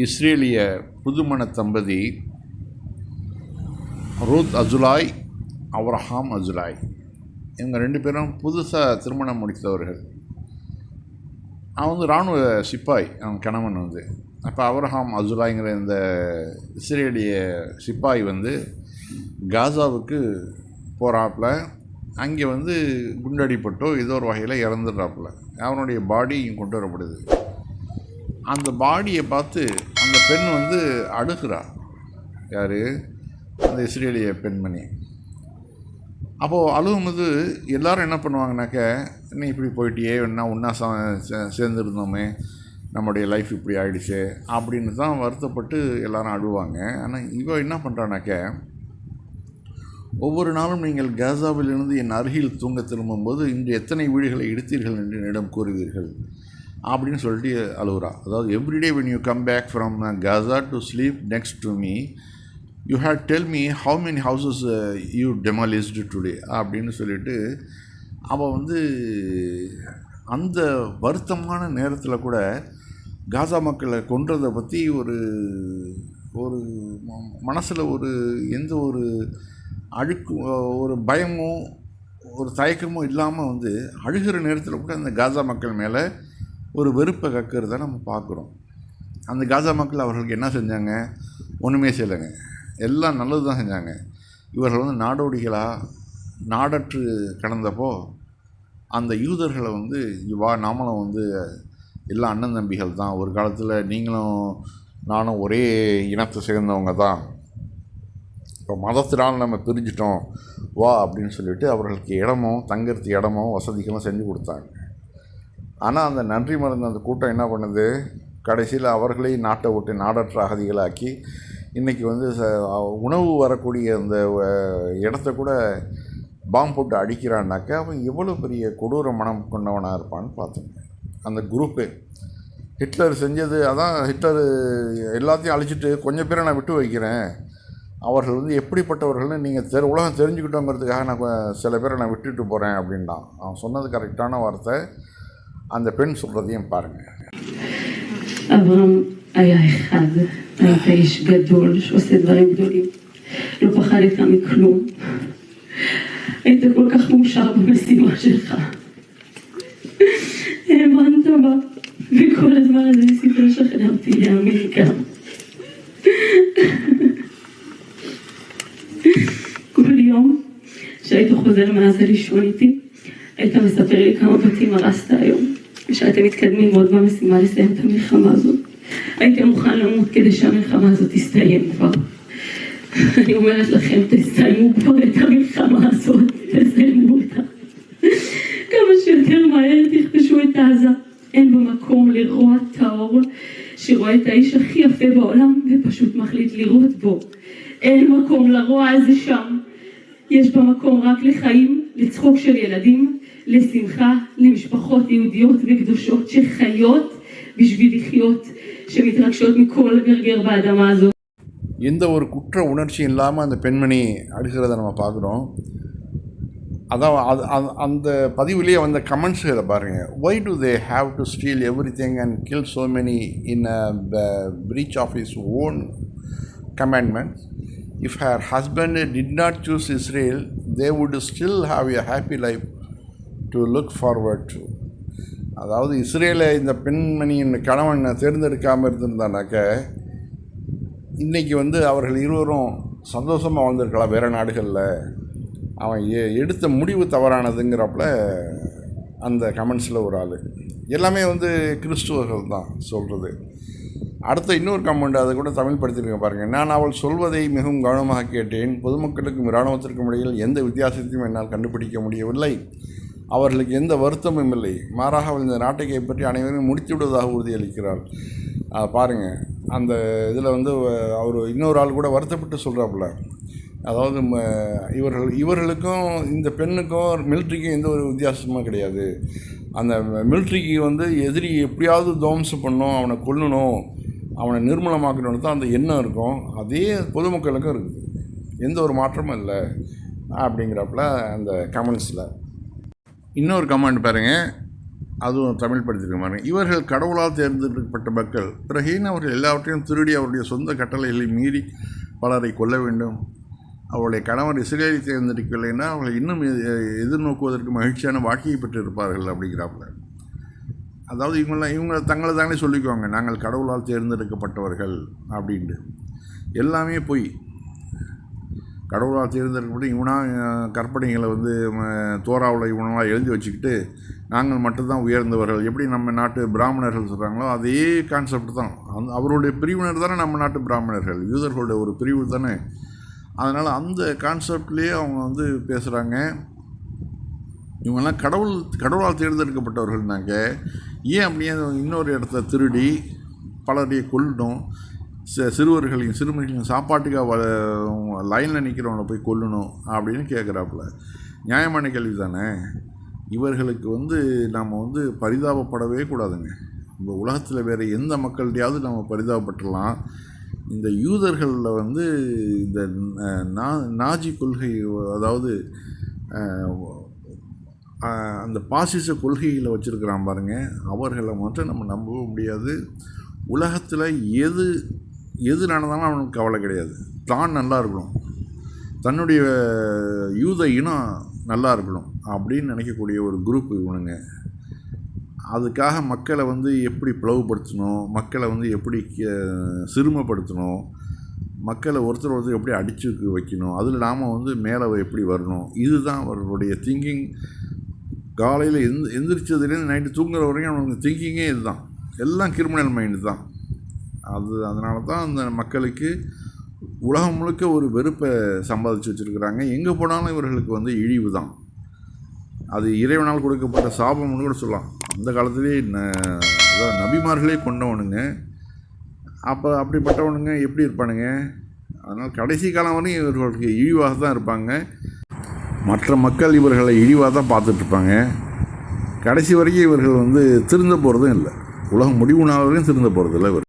இஸ்ரேலிய புதுமண தம்பதி ரூத் அசுலாய் அவரஹாம் அசுலாய் இவங்க ரெண்டு பேரும் புதுசாக திருமணம் முடித்தவர்கள். அவன் வந்து இராணுவ சிப்பாய் அவன் கணவன் வந்து. அப்போ அவரஹாம் அசுலாய்ங்கிற இந்த இஸ்ரேலிய சிப்பாய் வந்து காசாவுக்கு போகிறாப்புல அங்கே வந்து குண்டடிப்பட்டோ ஏதோ ஒரு வகையில் இறந்துடுறாப்புல. அவனுடைய பாடி இங்கே கொண்டு வரப்படுது. அந்த பாடியை பார்த்து அந்த பெண் வந்து அழுகிறார் யார்? அந்த இஸ்ரேலிய பெண்மணி. அப்போது அழுகும்போது எல்லோரும் என்ன பண்ணுவாங்கனாக்க நீ இப்படி போயிட்டியே என்ன ஒன்றா சே சேர்ந்துருந்தோமே நம்முடைய லைஃப் இப்படி ஆயிடுச்சு அப்படின்னு தான் வருத்தப்பட்டு எல்லாரும் அழுவாங்க. ஆனால் இவ என்ன பண்ணுறானாக்க ஒவ்வொரு நாளும் நீங்கள் காசாவிலிருந்து என் அருகில் தூங்க திரும்பும்போது இன்று எத்தனை வீடுகளை இடித்தீர்கள் என்று என்னிடம் கூறுவீர்கள்? அப்படின்னு சொல்லிட்டு அழுகுறா. அதாவது everyday when you come back from Gaza to sleep next to me you had tell me how many houses you demolished today அப்படின்னு சொல்லிட்டு அவள் வந்து அந்த வருத்தமான நேரத்தில் கூட காசா மக்களை கொன்றதை பற்றி ஒரு ஒரு மனசில் ஒரு எந்த ஒரு அழுக்கு ஒரு பயமும் ஒரு தயக்கமும் இல்லாமல் வந்து அழுகிற நேரத்தில் கூட அந்த காசா மக்கள் மேலே ஒரு வெறுப்பை கக்கிறத நம்ம பார்க்குறோம். அந்த காசா மக்கள் அவர்களுக்கு என்ன செஞ்சாங்க? ஒன்றுமே செய்யலைங்க. எல்லாம் நல்லது தான் செஞ்சாங்க. இவர்கள் வந்து நாடோடிகளாக நாடற்று கடந்தப்போ அந்த யூதர்களை வந்து வா நாமளும் வந்து எல்லா அண்ணன் தம்பிகள் தான். ஒரு காலத்தில் நீங்களும் நானும் ஒரே இனத்தை சேர்ந்தவங்க தான். இப்போ மதத்தினால் நம்ம பிரிஞ்சிட்டோம். வா அப்படின்னு சொல்லிட்டு அவர்களுக்கு இடமும் தங்கறதுக்கு இடமும் வசதிகளும் செஞ்சு கொடுத்தாங்க. ஆனால் அந்த நன்றி மறந்த அந்த கூட்டம் என்ன பண்ணுது? கடைசியில் அவர்களையும் நாட்டை விட்டு நாடற்ற அகதிகளாக்கி இன்றைக்கி வந்து ச உணவு வரக்கூடிய அந்த இடத்த கூட பாம்பு போட்டு அடிக்கிறான்னாக்கா அவன் எவ்வளோ பெரிய கொடூர மனம் கொண்டவனாக இருப்பான்னு பார்த்தோங்க. அந்த குரூப்பு ஹிட்லர் செஞ்சது அதான் ஹிட்லர் எல்லாத்தையும் அழிச்சிட்டு கொஞ்சம் பேரை நான் விட்டு வைக்கிறேன். அவர்கள் வந்து எப்படிப்பட்டவர்கள்னு நீங்கள் தெரு உலகம் தெரிஞ்சுக்கிட்டோங்கிறதுக்காக நான் சில பேரை நான் விட்டுட்டு போகிறேன் அப்படின்ட்டான் அவன் சொன்னது கரெக்டான வார்த்தை. அந்த பெண் சொல்கிறதையும் பாருங்கள் אברהם היה אחד, היית איש גדול שעושה דברים גדולים. לא פחדת מכלום. היית כל כך מאושר במשימה שלך. האמנת בה, וכל הזמן הזה ניסית לשכנע אותי להאמין גם. כל יום שהיית חוזר מעזה לישון איתי, היית מספר לי כמה בתים הרסת היום, ושאתם מתקדמים מאוד במשימה לסיים את המלחמה הזאת. היית מוכן למות כדי שהמלחמה הזאת תסתיים כבר. אני אומרת לכם, תסיימו כבר את המלחמה הזאת, תסיימו אותה. כמה שיותר מהר תכבשו את עזה. אין במקום לרוע טהור שרואה את האיש הכי יפה בעולם ופשוט מחליט לירות בו. אין מקום לרוע הזה שם. יש במקום רק לחיים, לצחוק של ילדים, לשמחה, למשפחות יהודיות וקדושות שחיות בשביל לחיות, שמתרגשות מכל גרגר באדמה הזאת. எந்த ஒரு குற்ற உணர்ச்சியும் இல்லாமல் அந்த பெண்மணி அழுகிறத நம்ம பார்க்குறோம் அதான் அது அது- அந்த பதிவுலேயே வந்த கமெண்ட்ஸுகளை பாருங்கள் why do they have to steal every thing and kill so many in a breach of his own commandments. If her husband did not choose Israel, they would still have a happy life to look forward to அதாவது இஸ்ரேலை இந்த பெண்மணியின் கணவன் தேர்ந்தெடுக்காமல் இருந்திருந்தானாக்க இன்றைக்கி வந்து அவர்கள் இருவரும் சந்தோஷமாக வாழ்ந்திருக்கலாம் வேறு நாடுகளில். அவன் எ எடுத்த முடிவு தவறானதுங்கிறப்பல அந்த கமெண்ட்ஸில் ஒரு ஆள். எல்லாமே வந்து கிறிஸ்துவர்கள் தான் சொல்கிறது அடுத்த இன்னொரு கமெண்ட் அதை கூட தமிழ் படுத்திருக்க பாருங்கள் நான் அவள் சொல்வதை மிகவும் கவனமாக கேட்டேன். பொதுமக்களுக்கும் இராணுவத்திற்கும் இடையில் எந்த வித்தியாசத்தையும் என்னால் கண்டுபிடிக்க முடியவில்லை. அவர்களுக்கு எந்த வருத்தமும் இல்லை. மாறாக அவள் இந்த நாட்டை கைப்பற்றி அனைவரும் முடித்து விடுவதாக உறுதியளிக்கிறாள். அதை பாருங்கள் அந்த இதில் வந்து அவர் இன்னொரு ஆள் கூட வருத்தப்பட்டு சொல்கிறாப்புல அதாவது இவர்கள் இவர்களுக்கும் இந்த பெண்ணுக்கும் மிலிட்ரிக்கும் எந்த ஒரு வித்தியாசமும் கிடையாது. அந்த மிலிட்ரிக்கு வந்து எதிரி எப்படியாவது துவம்சம் பண்ணணும் அவனை கொல்லணும் அவனை நிர்மூலமாக்கணும்னு தான் அந்த எண்ணம் இருக்கும். அதே பொதுமக்களுக்கும் இருக்குது எந்த ஒரு மாற்றமும் இல்லை. அப்படிங்கிறப்பல அந்த கமெண்ட்ஸில் இன்னொரு கமெண்ட் பாருங்கள் அதுவும் தமிழ் படித்திருக்க இவர்கள் கடவுளால் தேர்ந்தெடுக்கப்பட்ட மக்கள் பிறகு அவர்கள் எல்லாவற்றையும் திருடி அவருடைய சொந்த கட்டளைகளை மீறி பலரை கொல்ல வேண்டும்? அவருடைய கணவர் இஸ்ரேலை தேர்ந்தெடுக்கவில்லைன்னா அவர்கள் இன்னும் எதிர்நோக்குவதற்கு மகிழ்ச்சியான வாழ்க்கையை பெற்றிருப்பார்கள் அப்படிங்கிறாப்புல. அதாவது இவங்களாம் இவங்க தங்களை தானே சொல்லிக்குவாங்க நாங்கள் கடவுளால் தேர்ந்தெடுக்கப்பட்டவர்கள் அப்படின்ட்டு. எல்லாமே பொய் கடவுளால் தேர்ந்தெடுக்கப்பட்டு இவனா கற்பனைகளை வந்து தோராவில் இவனெல்லாம் எழுதி வச்சுக்கிட்டு நாங்கள் மட்டும்தான் உயர்ந்தவர்கள். எப்படி நம்ம நாட்டு பிராமணர்கள் சொல்கிறாங்களோ அதே கான்செப்ட் தான். அந் அவருடைய பிரிவினர் தானே நம்ம நாட்டு பிராமணர்கள். யூதர்களுடைய ஒரு பிரிவு தானே. அதனால் அந்த கான்செப்ட்லேயே அவங்க வந்து பேசுகிறாங்க இவங்கெல்லாம் கடவுள் கடவுளால் தேர்ந்தெடுக்கப்பட்டவர்கள்னாங்க. ஏன் அப்படியே இன்னொரு இடத்த திருடி பலரையும் கொல்லணும் சிறுவர்களையும் சிறுமிகளையும் சாப்பாட்டுக்காக வ லைனில் நிற்கிறவங்கள போய் கொல்லணும் அப்படின்னு கேட்குறாப்புல நியாயமான கேள்வி தானே? இவர்களுக்கு வந்து நாம் வந்து பரிதாபப்படவே கூடாதுங்க. இந்த உலகத்தில் வேறு எந்த மக்கள்கிட்டையாவது நம்ம பரிதாபப்பட்டுடலாம் இந்த யூதர்களில் வந்து இந்த நா நாஜி கொள்கை அதாவது அந்த பாசிச கொள்கையில் வச்சுருக்கிறான் பாருங்க. அவர்களை மட்டும் நம்ம நம்பவும் முடியாது. உலகத்தில் எது எது நடந்தாலும் அவனுக்கு கவலை கிடையாது. தான் நல்லா இருக்கணும். தன்னுடைய யூத இனம் நல்லா இருக்கணும் அப்படின்னு நினைக்கக்கூடிய ஒரு குரூப் இவனுங்க. அதுக்காக மக்களை வந்து எப்படி பிளவுபடுத்தணும் மக்களை வந்து எப்படி சிறுமப்படுத்தணும் மக்களை ஒருத்தர் ஒருத்தர் எப்படி அடிச்சு வைக்கணும் அதில் நாம் வந்து மேலே எப்படி வரணும் இதுதான் அவர்களுடைய திங்கிங் காலையில் எந்த எந்திரிச்சதுலேருந்து நைட்டு தூங்குற வரைக்கும் அவனுக்கு திங்கிங்கே இதுதான். எல்லாம் கிரிமினல் மைண்டு தான். அது அதனால தான் அந்த மக்களுக்கு உலகம் முழுக்க ஒரு வெறுப்பை சம்பாதிச்சு வச்சுருக்குறாங்க. எங்கே போனாலும் இவர்களுக்கு வந்து இழிவு தான். அது இறைவனால் கொடுக்கப்பட்ட சாபம்னு கூட சொல்லலாம். அந்த காலத்திலே ந அதாவது நபிமார்களே கொண்டவனுங்க. அப்போ அப்படிப்பட்டவனுங்க எப்படி இருப்பானுங்க? அதனால் கடைசி காலம் வரையும் இவர்களுக்கு இழிவாக தான் இருப்பாங்க. மற்ற மக்கள் இவர்களை இழிவாக தான் பார்த்துட்ருப்பாங்க. கடைசி வரைக்கும் இவர்கள் வந்து திருந்த போகிறதும் இல்லை. உலகம் முடிவு நாள் வரையும் திருந்த போகிறதில்ல இவர்.